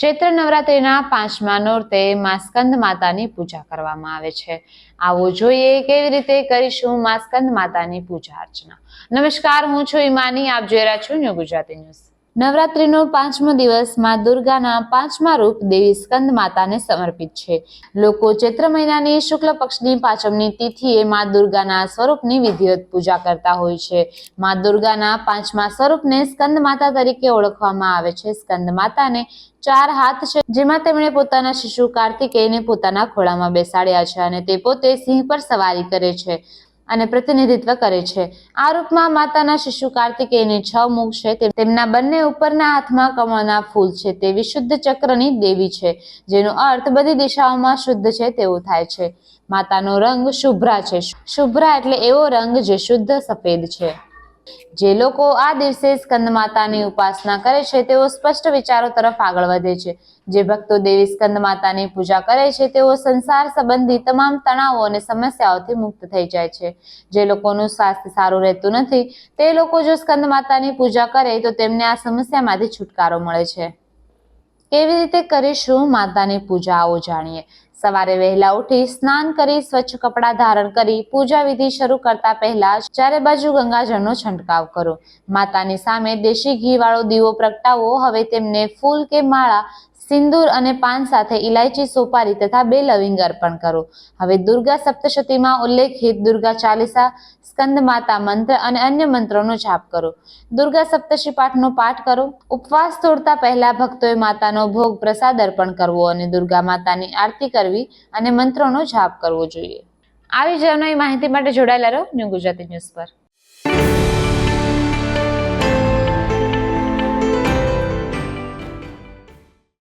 ચૈત્ર નવરાત્રિના પાંચમા નોરતે માસ્કંદ માતાની પૂજા કરવામાં આવે છે. આવો જોઈએ કેવી રીતે કરીશું માસ્કંદ માતાની પૂજા અર્ચના. નમસ્કાર, હું છું ઈમાની. આપ જોઈ રહ્યા છો ન્યૂ ગુજરાતી ન્યૂઝ. નવરાત્રિનો પાંચમો દિવસમાં દુર્ગાના પાંચમા રૂપ દેવી સ્કંદ માતાને સમર્પિત છે. લોકો ચૈત્ર મહિનાની શુક્લ પક્ષની પાંચમની તિથિએ માં દુર્ગાના સ્વરૂપની વિધિવત પૂજા કરતા હોય છે. માં દુર્ગાના પાંચમા સ્વરૂપને સ્કંદ માતા તરીકે ઓળખવામાં આવે છે. સ્કંદ માતાને ચાર હાથ છે, જેમાં તેમણે પોતાના શિશુ કાર્તિકેયને પોતાના ખોળામાં બેસાડ્યા છે અને તે પોતે સિંહ પર સવારી કરે છે. અને પ્રતિનિધિત્વ કરે છે. આ રૂપમાં માતાના શિશુ કાર્તિકેયને છ મુખ છે. તેમના બંને ઉપરના હાથમાં કમળના ફૂલ છે. તે વિશુદ્ધ ચક્રની દેવી છે, જેનો અર્થ બધી દિશાઓમાં શુદ્ધ છે તેવું થાય છે. માતાનો રંગ શુભ્રા છે. શુભ્રા એટલે એવો રંગ જે શુદ્ધ સફેદ છે. જે લોકો આ દિવસે સ્કંદ માતાની ઉપાસના કરે છે, તેઓ સ્પષ્ટ વિચારો તરફ આગળ વધે છે. જે ભક્તો દેવી સ્કંદ માતાની પૂજા કરે છે, તેઓ સંસાર સંબંધી તમામ તણાવો અને સમસ્યાઓથી મુક્ત થઈ જાય છે. જે લોકોનું સ્વાસ્થ્ય સારું રહેતું નથી, તે લોકો જો સ્કંદ માતાની પૂજા કરે તો તેમને આ સમસ્યામાંથી છુટકારો મળે છે. કેવી રીતે કરીશું? માતાની પૂજાઓ જાણીએ. સવારે વહેલા ઉઠી સ્નાન કરી, સ્વચ્છ કપડાં ધારણ કરી, પૂજા વિધિ શરૂ કરતા પહેલા ચારે બાજુ ગંગાજળનો છંટકાવ કરો. માતાની સામે દેશી ઘી વાળો દીવો પ્રગટાવો હવે તેમને ફૂલ કે માળા સિંદૂર અને પાન સાથે ઇલાયચી સોપારી તથા બે લવિંગ અર્પણ કરો. હવે દુર્ગા સપ્તશતીમાં ઉલ્લેખિત દુર્ગા ચાલીસા, સ્કંદ માતા મંત્ર અને અન્ય મંત્રોનો જાપ કરો. દુર્ગા સપ્તશી પાઠનો પાઠ કરો. ઉપવાસ તોડતા પહેલા ભક્તોએ માતાનો ભોગ પ્રસાદ અર્પણ કરવો અને દુર્ગા માતાની આરતી કરવી અને મંત્રોનો જાપ કરવો જોઈએ. આવી જ માહિતી માટે જોડાયેલા રહો ન્યૂ ગુજરાતી ન્યૂઝ પર.